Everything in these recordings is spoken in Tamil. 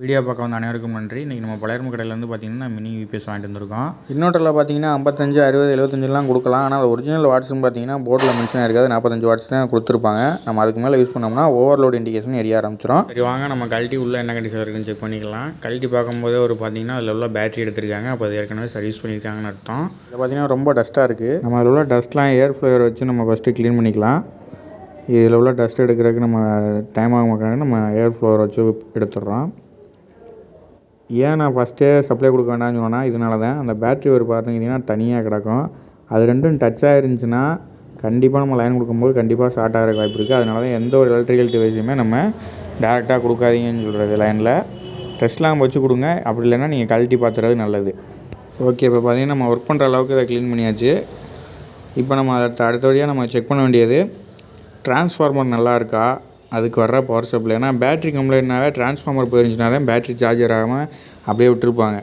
வீடியோ பார்க்க வந்த அனைவருக்கும் நன்றி. இன்றைக்கி நம்ம பழையர்ம கடையிலேருந்து பார்த்தீங்கன்னா மினி யூபிஎஸ் வாங்கிட்டு வந்திருக்கோம். இன்னொருத்தில் பார்த்தீங்கன்னா ஐம்பத்தஞ்சு அறுபது எழுபத்தஞ்சுலாம் கொடுக்கலாம். ஆனால் ஒரிஜினல் வாட்ஸ்னு பார்த்தீங்கன்னா போர்டில் மென்ஷன் இருக்காது நாற்பத்தஞ்சு வாட்ஸ் தான் கொடுத்துருப்பாங்க. நம்ம அதுக்கு மேலே யூஸ் பண்ணோம்னா ஓவர்லோட் இண்டிகேஷன் எரிய ஆரம்பிச்சிடும் சரி வாங்க. நம்ம கழட்டி உள்ள என்ன கண்டிஷன் இருக்குன்னு செக் பண்ணிக்கலாம். கழட்டி பார்க்கும்போதே ஒரு பார்த்தீங்கன்னா அதில் உள்ள பேட்டரி எடுத்திருக்காங்க. அப்போ அது ஏற்கனவே சர்வீஸ் பண்ணியிருக்காங்கன்னு அர்த்தம். இதில் பார்த்தீங்கன்னா ரொம்ப டஸ்ட்டாக இருக்குது நம்ம அதில் உள்ள டஸ்ட்லாம் ஏர் ஃப்ளோயர் வச்சு நம்ம ஃபஸ்ட்டு க்ளீன் பண்ணிக்கலாம். இதில் உள்ள டஸ்ட் எடுக்கிறதுக்கு நம்ம டைம் ஆக மாட்டாங்க நம்ம ஏர் ஃப்ளோவர் வச்சு எடுத்துடுறோம். ஏன் நான் ஃபஸ்ட்டே சப்ளை கொடுக்க வேண்டாம்னு சொன்னேன்னா இதனால தான் அந்த பேட்ரி ஒரு பார்த்தீங்கன்னா தனியாக கிடக்கும். அது ரெண்டும் டச் ஆகிருந்துச்சின்னா கண்டிப்பாக நம்ம லைன் கொடுக்கும்போது கண்டிப்பாக ஷார்ட் ஆகிற வாய்ப்பு இருக்குது அதனால தான் எந்த ஒரு எலக்ட்ரிக்கல் டிவைஸுமே நம்ம டேரெக்டாக கொடுக்காதீங்கன்னு சொல்கிறது லைனில் டெஸ்ட்லாம் வச்சு கொடுங்க. அப்படி இல்லைன்னா நீங்கள் கழட்டி பார்த்துறது நல்லது. ஓகே இப்போ பார்த்தீங்கன்னா நம்ம ஒர்க் பண்ணுற அளவுக்கு இதை க்ளீன் பண்ணியாச்சு. இப்போ நம்ம அடுத்த அடுத்தபடியாக நம்ம செக் பண்ண வேண்டியது டிரான்ஸ்ஃபார்மர் நல்லா இருக்கா? அதுக்கு வர்ற பவர் சப்ளை ஏன்னா பேட்ரி கம்ப்ளைண்ட்னாவே டிரான்ஸ்ஃபார்மர் போயிருந்துச்சுனாலே பேட்ரி சார்ஜர் ஆகாமல் அப்படியே விட்டுருப்பாங்க.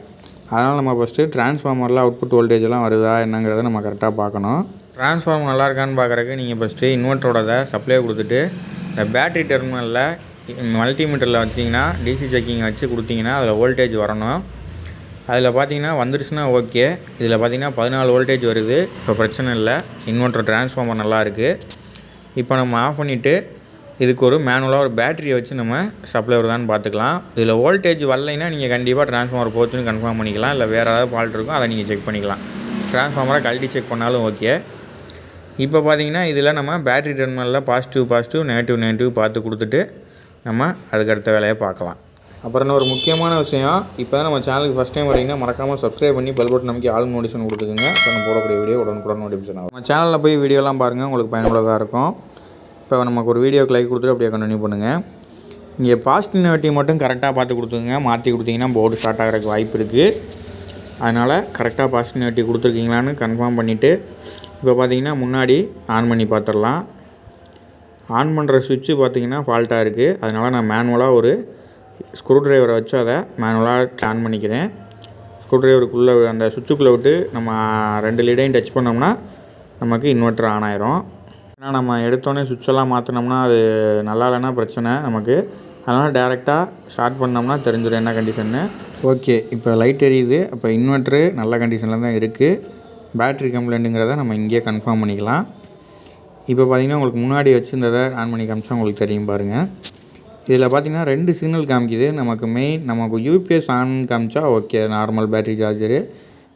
அதனால் நம்ம ஃபஸ்ட்டு டிரான்ஸ்ஃபார்மரில் அவுட்புட் வோல்டேஜ் எல்லாம் வருதா என்னங்கிறத நம்ம கரெக்டாக பார்க்கணும். டிரான்ஸ்ஃபார்மர் நல்லா இருக்கான்னு பார்க்குறக்கு நீங்கள் ஃபஸ்ட்டு இன்வெர்ட்டரோட சப்ளை கொடுத்துட்டு இந்த பேட்ரி டெர்மினலில் மல்டிமீட்டரில் வச்சிங்கன்னா டிசி செக்கிங் வச்சு கொடுத்தீங்கன்னா அதில் வோல்டேஜ் வரணும். அதில் பார்த்தீங்கன்னா வந்துருச்சுன்னா ஓகே இதில் பார்த்தீங்கன்னா பதினாலு வோல்டேஜ் வருது. இப்போ பிரச்சனை இல்லை. இன்வெர்ட்டர் டிரான்ஸ்ஃபார்மர் நல்லா இருக்குது இப்போ நம்ம ஆஃப் பண்ணிவிட்டு இதுக்கு ஒரு மேனுவலாக ஒரு பேட்டரியை வச்சு நம்ம சப்ளை வருதான்னு பார்த்துக்கலாம். இதில் வோல்டேஜ் வரலைன்னா நீங்கள் கண்டிப்பாக ட்ரான்ஸ்ஃபார்மர் போச்சுன்னு கன்ஃபார்ம் பண்ணிக்கலாம். இல்லை வேறு ஏதாவது ஃபால்ட் இருக்கும் அதை நீங்கள் செக் பண்ணிக்கலாம். ட்ரான்ஸ்ஃபார்மரை கழட்டி செக் பண்ணாலும் ஓகே இப்போ பார்த்தீங்கன்னா இதில் நம்ம பேட்டரி டெர்மினலில் பாசிட்டிவ் பாசிட்டிவ் நெகட்டிவ் நெகட்டிவ் பார்த்து கொடுத்துட்டு நம்ம அதுக்கு அடுத்த வேலையை பார்க்கலாம். அப்புறம் ஒரு முக்கியமான விஷயம் இப்போ தான் நம்ம சேனலுக்கு ஃபஸ்ட் டைம் வரீங்கன்னா மறக்காமல் சப்ஸ்கிரைப் பண்ணி பெல் பட்டன் நமக்கு ஆல் நோட்டிஃபிகேஷன் கொடுத்துக்குங்க. இப்போ நம்ம போடக்கூடிய வீடியோ உடனுக்குடன் நோட்டிஃபிகேஷன் ஆகும். நம்ம சேனலில் போய் வீடியோலாம் பாருங்கள் உங்களுக்கு பயனுள்ளதாக இருக்கும். இப்போ நமக்கு ஒரு வீடியோக்கு லைக் கொடுத்துட்டு அப்படியே கண்டினியூ பண்ணுங்கள் இங்கே பாசிட்டிவ் நெகட்டிவ் மட்டும் கரெக்டாக பார்த்து கொடுத்துங்க மாற்றி கொடுத்தீங்கன்னா போர்டு ஸ்டார்ட் ஆகிறதுக்கு வாய்ப்பு இருக்குது அதனால் கரெக்டாக பாசிட்டிவ் நெகட்டிவ் கொடுத்துருக்கீங்களான்னு கன்ஃபார்ம் பண்ணிவிட்டு இப்போ பார்த்தீங்கன்னா முன்னாடி ஆன் பண்ணி பார்த்துடலாம். ஆன் பண்ணுற சுவிட்சு பார்த்திங்கன்னா ஃபால்ட்டாக இருக்குது அதனால் நான் மேனுவலாக ஒரு ஸ்க்ரூ ட்ரைவரை வச்சு அதை மேனுவலாக ஆன் பண்ணிக்கிறேன். ஸ்க்ரூ ட்ரைவருக்குள்ளே அந்த சுவிட்சுக்குள்ளே விட்டு நம்ம ரெண்டு லீடையும் டச் பண்ணோம்னா நமக்கு இன்வெர்ட்டர் ஆன் ஆயிரும். ஏன்னா நம்ம எடுத்தோடனே சுவிட்செல்லாம் மாற்றினோம்னா அது நல்லா இல்லைன்னா பிரச்சனை நமக்கு. அதனால் டேரெக்டாக ஷார்ட் பண்ணோம்னா தெரிஞ்சிடும் என்ன கண்டிஷன்னு ஓகே இப்போ லைட் எரியுது. அப்போ இன்வெர்ட்ரு நல்ல கண்டிஷனில் தான் இருக்குது பேட்ரி கம்ப்ளைண்ட்டுங்கிறத நம்ம இங்கேயே கன்ஃபார்ம் பண்ணிக்கலாம். இப்போ பார்த்தீங்கன்னா உங்களுக்கு முன்னாடி வச்சுருந்ததை ஆன் பண்ணி காமிச்சா உங்களுக்கு தெரியும் பாருங்கள் இதில் பார்த்தீங்கன்னா ரெண்டு சிக்னல் காமிக்குது. நமக்கு மெயின் நமக்கு யூபிஎஸ் ஆன் காமிச்சா ஓகே நார்மல் பேட்ரி சார்ஜரு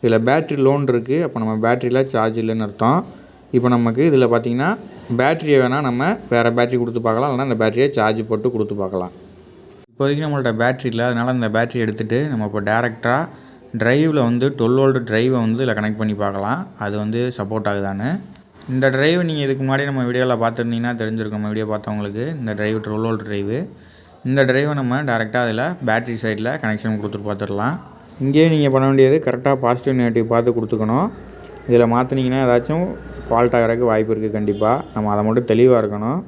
இதில் பேட்ரி லோன் இருக்குது அப்போ நம்ம பேட்டரியில் சார்ஜ் இல்லைன்னு அர்த்தம். இப்போ நமக்கு இதில் பார்த்தீங்கன்னா பேட்டரியை வேணால் நம்ம வேறு பேட்ரி கொடுத்து பார்க்கலாம். இல்லைனா அந்த பேட்டரியை சார்ஜ் போட்டு கொடுத்து பார்க்கலாம். இப்போதைக்கு நம்மள்ட்ட பேட்ரி இல்லை. அதனால் அந்த பேட்டரி எடுத்துகிட்டு நம்ம இப்போ டேரெக்டாக ட்ரைவில் வந்து டுவெல் வோல்ட் ட்ரைவை வந்து இதில் கனெக்ட் பண்ணி பார்க்கலாம். அது வந்து சப்போர்ட் ஆகுதான்னு. இந்த ட்ரைவ் நீங்கள் இதுக்கு முன்னாடி நம்ம வீடியோவில் பார்த்துருந்தீங்கன்னா தெரிஞ்சிருக்கும். நம்ம வீடியோ பார்த்தவங்களுக்கு இந்த ட்ரைவ் டுவெல் வோல்ட் ட்ரைவு இந்த ட்ரைவை நம்ம டேரெக்டாக அதில் பேட்ரி சைடில் கனெக்ஷன் கொடுத்துட்டு பார்த்துடலாம். இங்கேயே நீங்கள் பண்ண வேண்டியது கரெக்டாக பாசிட்டிவ் நெகட்டிவ் பார்த்து கொடுத்துக்கணும். இதில் மாற்றினீங்கன்னா ஏதாச்சும் ஃபால்ட் ஆகிறதுக்கு வாய்ப்பு இருக்குது கண்டிப்பாக நம்ம அதை மட்டும் தெளிவாக இருக்கணும்.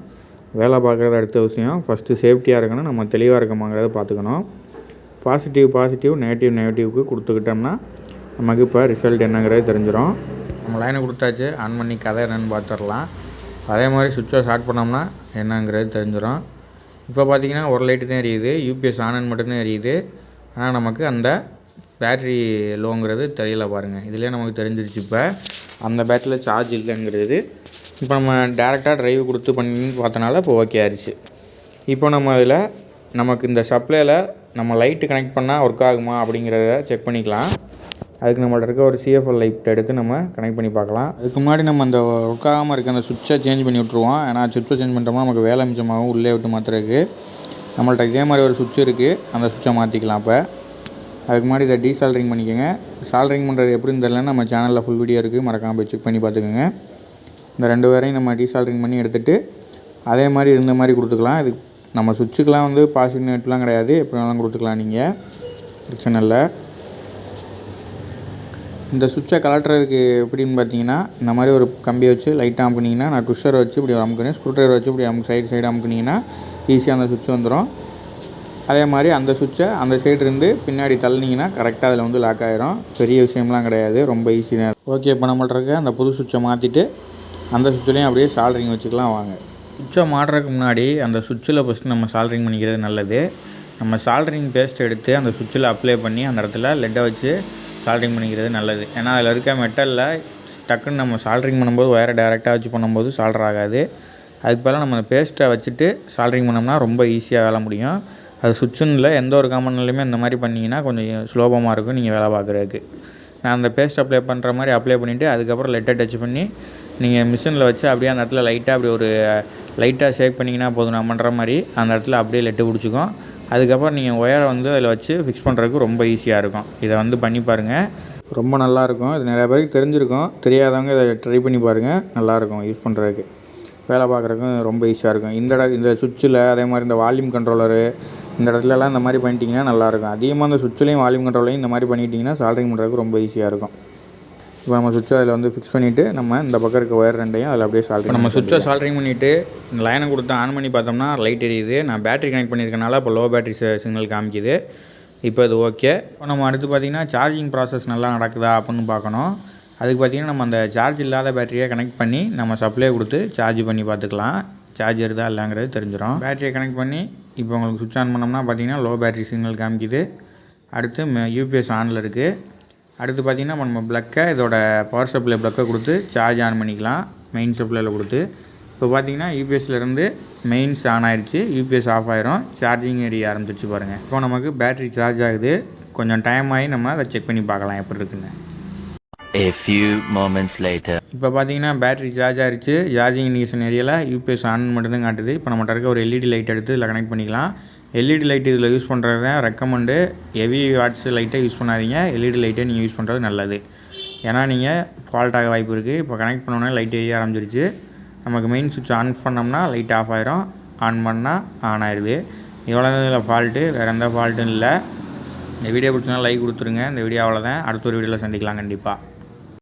வேலை பார்க்குறது அடுத்த விஷயம். ஃபஸ்ட்டு சேஃப்டியாக இருக்கணும். நம்ம தெளிவாக இருக்கமாங்கிறத பார்த்துக்கணும். பாசிட்டிவ் பாசிட்டிவ் நெகட்டிவ் நெகட்டிவ்க்கு கொடுத்துக்கிட்டோம்னா நமக்கு இப்போ ரிசல்ட் என்னங்கிறது தெரிஞ்சிடும் நம்ம லைனை கொடுத்தாச்சு. ஆன் பண்ணி கதை என்னென்னு பார்த்துடலாம். அதே மாதிரி சுவிட்சை ஸ்டார்ட் பண்ணோம்னா என்னங்கிறது தெரிஞ்சிடும் இப்போ பார்த்தீங்கன்னா ஒரு லைட்டு தான் எரியுது. யூபிஎஸ் ஆனன் மட்டும்தான் எரியுது. ஆனால் நமக்கு அந்த பேட்ரி லோங்கிறது தெரியல பாருங்கள் இதுலேயே நமக்கு தெரிஞ்சிருச்சு இப்போ. அந்த பேட்டரியில் சார்ஜ் இல்லைங்கிறது. இப்போ நம்ம டேரெக்டாக ட்ரைவ் கொடுத்து பண்ணி பார்த்தனால இப்போ ஓகே ஆயிடுச்சு இப்போ நம்ம அதில் நமக்கு இந்த சப்ளையில் நம்ம லைட்டு கனெக்ட் பண்ணால் ஒர்க் ஆகுமா அப்படிங்கிறத செக் பண்ணிக்கலாம். அதுக்கு நம்மள்ட்ட இருக்க ஒரு சிஎஃப்எல் லைட் எடுத்து நம்ம கனெக்ட் பண்ணி பார்க்கலாம். அதுக்கு முன்னாடி நம்ம அந்த ஒர்க் ஆகாமல் இருக்க அந்த சுவிட்சை சேஞ்ச் பண்ணி விட்ருவோம் ஏன்னா சுவிட்சை சேஞ்ச் பண்ணிட்டோம்னா நமக்கு வேலை மிச்சமாகவும் உள்ளே விட்டு மாற்றுறதுக்கு நம்மள்ட்ட இதே மாதிரி ஒரு சுவிட்ச் இருக்குது அந்த சுவிட்சை மாற்றிக்கலாம் இப்போ. அதுக்கு முன்னாடி இதை டீசால்ட்ரிங் பண்ணிக்கோங்க. சால்ட்ரிங் பண்ணுறது எப்படின்னு தெரில நம்ம சேனலில் ஃபுல் வீடியோ இருக்குது மறக்காமல் போய் செக் பண்ணி பார்த்துக்கோங்க. இந்த ரெண்டு பேரையும் நம்ம டீசால்ட்ரிங் பண்ணி எடுத்துகிட்டு அதே மாதிரி இருந்த மாதிரி கொடுத்துக்கலாம். இது நம்ம சுவிட்சுக்கெலாம் வந்து பாசிட்டிவ் நெட்லாம் கிடையாது. எப்படி வேணாலும் கொடுத்துக்கலாம் நீங்கள் பிரச்சனை இல்லை. இந்த சுவிட்சை கலட்டுறதுக்கு எப்படின்னு பார்த்தீங்கன்னா இந்த மாதிரி ஒரு கம்பியை வச்சு லைட்டாக அமுக்குனிங்கன்னா நான் ட்விஸ்டரை வச்சு இப்படி அமுக்குனேன். ஸ்க்ரூ ட்ரைவர் வச்சு இப்படி அமுக்கு சைடு சைடு அமுக்குனிங்கன்னா ஈஸியாக அந்த சுவிட்ச் வந்துடும் அதே மாதிரி அந்த சுவிட்சை அந்த சைடு இருந்து பின்னாடி தள்ளினீங்கன்னா கரெக்டாக அதில் வந்து லாக் ஆகிரும் பெரிய விஷயம்லாம் கிடையாது. ரொம்ப ஈஸி தான் ஓகே இப்போ நம்மள்ட்ட அந்த புது சுவிட்சை மாற்றிட்டு அந்த சுவிட்சிலையும் அப்படியே சால்ட்ரிங் வச்சுக்கலாம் வாங்க. சுவிட்சை மாட்டுறதுக்கு முன்னாடி அந்த சுவிட்சில் ஃபஸ்ட்டு நம்ம சால்ட்ரிங் பண்ணிக்கிறது நல்லது. நம்ம சால்ட்ரிங் பேஸ்ட் எடுத்து அந்த சுவிட்சில் அப்ளை பண்ணி அந்த இடத்துல லெட்டை வச்சு சால்ட்ரிங் பண்ணிக்கிறது நல்லது. ஏன்னா அதில் இருக்க மெட்டலில் டக்குன்னு நம்ம சால்ட்ரிங் பண்ணும்போது ஒயரை டேரெக்டாக வச்சு பண்ணும்போது சால்டர் ஆகாது. அதுக்கு பதிலாக நம்ம பேஸ்ட்டை வச்சுட்டு சால்ட்ரிங் பண்ணோம்னா ரொம்ப ஈஸியாக வேலை முடியும். அது சுவிட்சுன்னு எந்த ஒரு கம்பெனிலையுமே இந்த மாதிரி பண்ணிங்கன்னா கொஞ்சம் சுலபமாக இருக்கும் நீங்கள் வேலை பார்க்குறதுக்கு. நான் அந்த பேஸ்ட் அப்ளை பண்ணுற மாதிரி அப்ளை பண்ணிவிட்டு அதுக்கப்புறம் லெட்டர் டச் பண்ணி நீங்கள் மிஷினில் வச்சு அப்படியே அந்த இடத்துல லைட்டாக அப்படி ஒரு லைட்டாக ஷேக் பண்ணிங்கன்னா போதும். நான் பண்ணுற மாதிரி அந்த இடத்துல அப்படியே லெட்டு பிடிச்சிக்கும். அதுக்கப்புறம் நீங்கள் ஒயரை வந்து அதில் வச்சு ஃபிக்ஸ் பண்ணுறதுக்கு ரொம்ப ஈஸியாக இருக்கும். இதை வந்து பண்ணி பாருங்கள் ரொம்ப நல்லாயிருக்கும் இது நிறையா பேருக்கு தெரிஞ்சிருக்கும். தெரியாதவங்க இதை ட்ரை பண்ணி பாருங்கள் நல்லாயிருக்கும் யூஸ் பண்ணுறதுக்கு வேலை பார்க்குறதுக்கும் ரொம்ப ஈஸியாக இருக்கும். இந்த இந்த சுவிட்சில் அதே மாதிரி இந்த வால்யூம் கண்ட்ரோலரு இந்த இடத்துலலாம் இந்த மாதிரி பண்ணிட்டீங்கன்னா நல்லாயிருக்கும். அதிகமாக இந்த சுவிட்ச்லேயும் வால்யூம் கண்ட்ரோலையும் இந்த மாதிரி பண்ணிட்டீங்கன்னா சால்ட்ரிங் பண்ணுறதுக்கு ரொம்ப ஈஸியாக இருக்கும். இப்போ நம்ம சுவிட்சை அதில் வந்து ஃபிக்ஸ் பண்ணிவிட்டு நம்ம இந்த பக்கம் இருக்க ஒயர் ரெண்டையும் அதில் அப்படியே சால்ட்ரிங் நம்ம சுவிட்சை சால்ட்ரிங் பண்ணிவிட்டு இந்த லைனை கொடுத்து ஆன் பண்ணி பார்த்தோம்னா லைட் எரியுது. நான் பேட்டரி கனெக்ட் பண்ணியிருக்கனால இப்போ லோ பேட்டரி சிக்னல் காமிக்குது. இப்போ இது ஓகே இப்போ நம்ம அடுத்து பார்த்திங்கன்னா சார்ஜிங் ப்ராசஸ் நல்லா நடக்குதா அப்படின்னு பார்க்கணும். அதுக்கு பார்த்திங்கன்னா நம்ம அந்த சார்ஜ் இல்லாத பேட்டரியை கனெக்ட் பண்ணி நம்ம சப்ளை கொடுத்து சார்ஜ் பண்ணி பார்த்துக்கலாம். சார்ஜ் தான் இல்லைங்கிறது தெரிஞ்சிடும் பேட்டரியை கனெக்ட் பண்ணி இப்போ உங்களுக்கு சுவிட்ச் ஆன் பண்ணோம்னா பார்த்தீங்கன்னா லோ பேட்டரி சிக்னல் காமிக்குது. அடுத்து யூபிஎஸ் ஆனில் இருக்குது அடுத்து பார்த்திங்கன்னா நம்ம ப்ளக்கை இதோட பவர் சப்ளை ப்ளக்கை கொடுத்து சார்ஜ் ஆன் பண்ணிக்கலாம். மெயின் சப்ளையில் கொடுத்து. இப்போ பார்த்தீங்கன்னா யூபிஎஸ்லேருந்து மெயின்ஸ் ஆன் ஆயிடுச்சு யூபிஎஸ் ஆஃப் ஆயிரும். சார்ஜிங் ஏரிய ஆரம்பிச்சிச்சு பாருங்கள் இப்போ நமக்கு பேட்டரி சார்ஜ் ஆகுது. கொஞ்சம் டைம் ஆகி நம்ம அதை செக் பண்ணி பார்க்கலாம் எப்படி இருக்குன்னு. A few moments later. இப்போ பார்த்தீங்கன்னா பேட்டரி சார்ஜ் ஆகிடுச்சு சார்ஜிங் இண்டிகேஷன் ஏரியாவில் யூபிஎஸ் ஆன் மட்டும்தான் காட்டுது. இப்போ நம்ம இருக்க ஒரு எல்இடி லைட் எடுத்து இதில் கனெக்ட் பண்ணிக்கலாம். எல்இடி லைட் இதில் யூஸ் பண்ணுறது ரெக்கமெண்டு ஹெவி வாட்ஸ் லைட்டை யூஸ் பண்ணாதீங்க. எல்இடி லைட்டை நீங்கள் யூஸ் பண்ணுறது நல்லது. ஏன்னா நீங்கள் ஃபால்ட் ஆக வாய்ப்பு இருக்குது இப்போ கனெக்ட் பண்ணோன்னே லைட் எரிய ஆரம்பிச்சிருச்சு. நமக்கு மெயின் சுவிட்ச் ஆன் பண்ணோம்னா லைட் ஆஃப் ஆயிரும். ஆன் பண்ணால் ஆன் ஆயிடுது இவ்வளோ இதில் ஃபால்ட்டு வேறு எந்த ஃபால்ட்டும் இல்லை. இந்த வீடியோ பிடிச்சனா லைக் கொடுத்துருங்க. இந்த வீடியோ அவ்வளோதான் அடுத்த ஒரு வீடியோவில் சந்திக்கலாம் கண்டிப்பாக